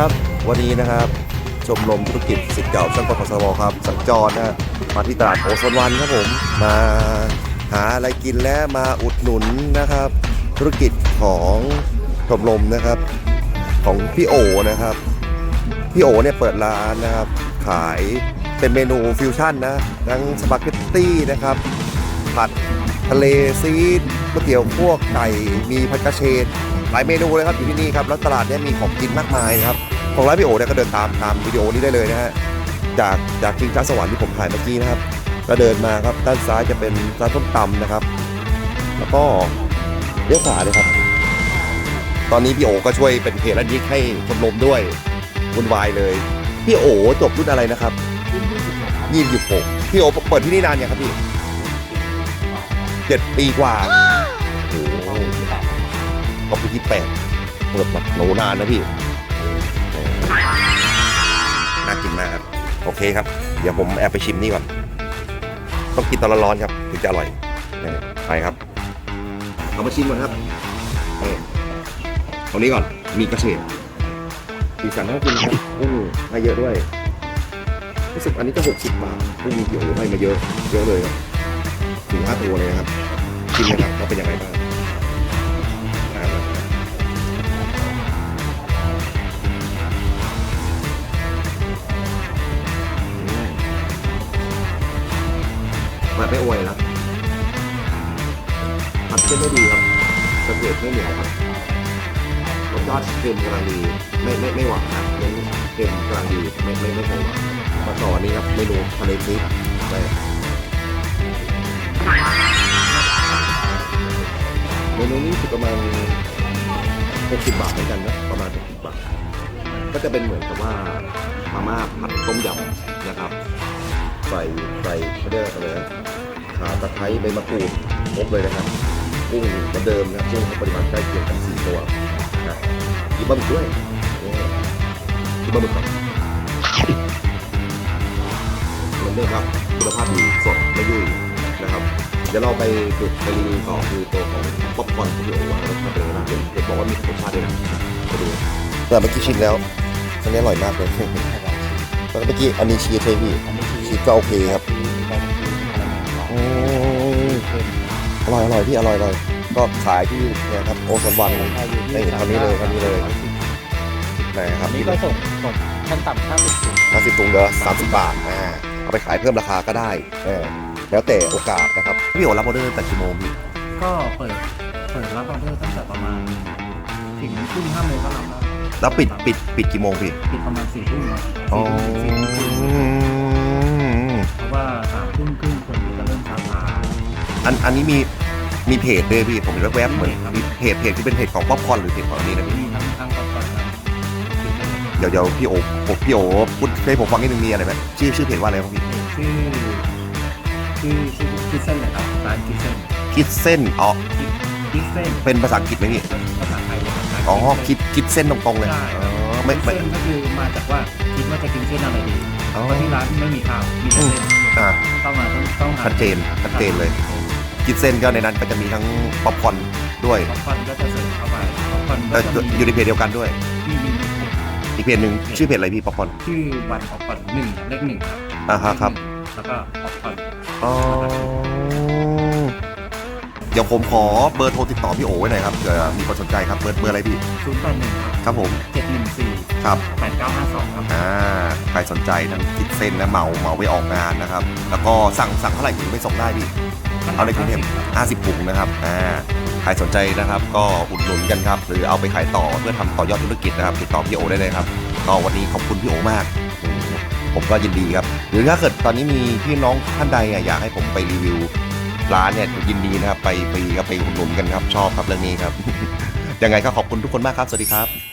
ครับ วันนี้นะครับ ชมรมธุรกิจสิทธิ์เก่าช่างกฟสวครับ สัญจรนะฮะมาที่ตลาดโอโซนวันครับผม มาหาอะไรกินและมาอุดหนุนนะครับ ธุรกิจของชมรมนะครับ ของพี่โอนะครับ พี่โอเนี่ยเปิดร้านนะครับ ขายเป็นเมนูฟิวชั่นนะทั้งสปาเกตตี้นะครับ ผัดทะเลซีดก๋วยเตี๋ยวพวกไก่มีผัดกระเฉด หลายเมนูเลยครับอยู่ที่นี่ครับแล้วตลาดนี้มีของกินมากมายครับของร้านพี่โอเนี่ยก็เดินตามตามวิดีโอนี้ได้เลยนะฮะจากจากจิงช้าสวรรค์ที่ผมถ่ายเมื่อกี้นะครับ ก็เดินมาครับด้านซ้ายจะเป็นร้านส้มตำนะครับ แล้วก็เลี้ยวขวาเลยครับ ตอนนี้พี่โอก็ช่วยเป็นเพจและยิกให้ชมรมด้วยวุ่นวายเลยพี่โอจบรุ่นอะไรนะครับยี่สิบหกพี่โอเปิดที่นี่นานยังครับพี่เจ็ดปีกว่า ก็ปีที่แปดเปิดแบบโหนานนะพี่น่ากินมากครับ โอเคครับ เดี๋ยวผมแอบไปชิมนี่ก่อน ต้องกินตอนร้อนครับถึงจะอร่อยนี่ไปครับ เอามาชิมก่อนครับนี่ตรงนี้ก่อน มีกระเฉดสีสันน่ากินครับกุ้งให้เยอะด้วยรู้สึกอันนี้จะหกสิบบาทกุ้งเดี๋ยวให้มาเยอะ เยอะเลยครับถึงห้าตัวเลยนะครับ ชิมเลยครับว่าเป็นยังไงบ้าง ไม่อวยนะผัดเส้นไม่ดีครับกระเทียมไม่เหนียวครับรสชาติเค็มกำลังดีไม่ไม่ไม่หวานนะเน้นเค็มกำลังดีไม่ไม่ไม่ใส่หวานมาต่ออันนี้ครับเมนูทะเลซีดไปเมนูนี้คือประมาณ60บาทเหมือนกันนะประมาณ60บาทก็จะเป็นเหมือนกับว่ามาม่าผัดต้มยำนะครับใส่ใส่เขาเรียกอะไรนะ ขาตะไคร้ใบมะกรูดครบเลยนะครับกุ้งเหมือนเดิมนะครับกุ้งปริมาณใกล้เคียงกันสี่ตัวนะกินบะหมี่ด้วยนี่กินบะหมี่ก่อนเหมือนเดิมครับคุณภาพดีสดไม่ยุ่ยนะครับเดี๋ยวเราไปจุดไปรีวิวต่อคือตัวของป๊อปคอร์นที่พี่โอว่ารสชาติเป็นยังไงบ้างเห็นเห็นบอกว่ามีรสชาติด้วยนะไปดูแต่เมื่อกี้ชิมแล้วอันนี้อร่อยมากเลยแล้วเมื่อกี้อันนี้ชีสใช่พี่ชีสก็โอเคครับ อร่อยอร่อยพี่อร่อยอร่อยก็ขายที่เนี่ยครับโอซอนวันนี่เท่านี้เลยเท่านี้เลยนะครับอันนี้ก็ส่งส่งขั้นต่ำห้าสิบถุงห้าสิบถุงเด้อสามสิบบาทอ่าเอาไปขายเพิ่มราคาก็ได้เออแล้วแต่โอกาสนะครับพี่โอรับออเดอร์ตั้งแต่กี่โมงพี่ก็เปิดเปิดรับออเดอร์ตั้งแต่ประมาณถึงทุ่มห้าโมงก็รับแล้วแล้วปิดปิดปิดกี่โมงพี่ปิดประมาณสี่ทุ่มนะอ๋อสี่ทุ่มถึงสี่ทุ่ม อันอันนี้มีมีเพจด้วยพี่ผมเห็นแวบๆเหมือนมีเพจครับมีเพจเพจที่เป็นเพจของป๊อปคอร์นหรือเพจของอันนี้นะพี่มีทั้งทั้งก่อนก่อนนะเดี๋ยวเดี๋ยวพี่โอผมพี่โอพูดให้ผมฟังนิดนึงมีอะไรไหมชื่อชื่อเพจว่าอะไรครับพี่ชื่อชื่อชื่อคิดเส้นเลยครับร้านคิดเส้นคิดเส้นอ๋อคิดคิดเส้นเป็นภาษาอังกฤษไหมพี่ภาษาไทยเลยครับร้านอ๋อเส้นคิดคิดเส้นตรงๆเลยใช่อ๋อไม่คิดไม่ เส้นก็คือมาจากว่าคิดว่าจะกินเส้นอะไรดีอ๋อเพราะที่ร้านไม่มีข้าวมีแต่เส้นอ่าต้องมาต้องต้องหาชัดเจนชัดเจนเลย คิดเส้นก็ในนั้นก็จะมีทั้งป๊อปคอร์นด้วย ป๊อปคอร์นก็จะเสิร์ฟเข้าไปป๊อปคอร์นแต่ก็จะมีอยู่ในเพจเดียวกันด้วย มีมีอีกเพจหนึ่งชื่อเพจอะไรพี่ป๊อปคอร์นชื่อวันป๊อปคอร์นหนึ่งเลขหนึ่งครับอ่าฮะครับแล้วก็ป๊อปคอร์นอ๋อเดี๋ยวผมขอเบอร์โทรติดต่อพี่โอไว้หน่อยครับเผื่อมีคนสนใจครับเบอร์เบอร์อะไรพี่ศูนย์แปดหนึ่งครับครับผมเจ็ดหนึ่งสี่ครับ แปดเก้าห้าสองครับอ่าใครสนใจทั้งคิดเส้นและเหมาเหมาไปออกงานนะครับ แล้วก็สั่งสั่งเท่าไหร่ถึงไปส่งได้พี่ เอาในกรุงเทพ50ถุงนะครับอ่าใครสนใจนะครับก็อุดหนุนกันครับ หรือเอาไปขายต่อเพื่อทำต่อยอดธุรกิจนะครับ ติดต่อพี่โอได้เลยครับก็วันนี้ขอบคุณพี่โอมาก ผมก็ยินดีครับ หรือถ้าเกิดตอนนี้มีพี่น้องท่านใดอะอยากให้ผมไปรีวิวร้านเนี่ยยินดีนะครับ ไปฟรีครับไปอุดหนุนกันครับ ชอบครับเรื่องนี้ครับ ยังไงก็ขอบคุณทุกคนมากครับ สวัสดีครับ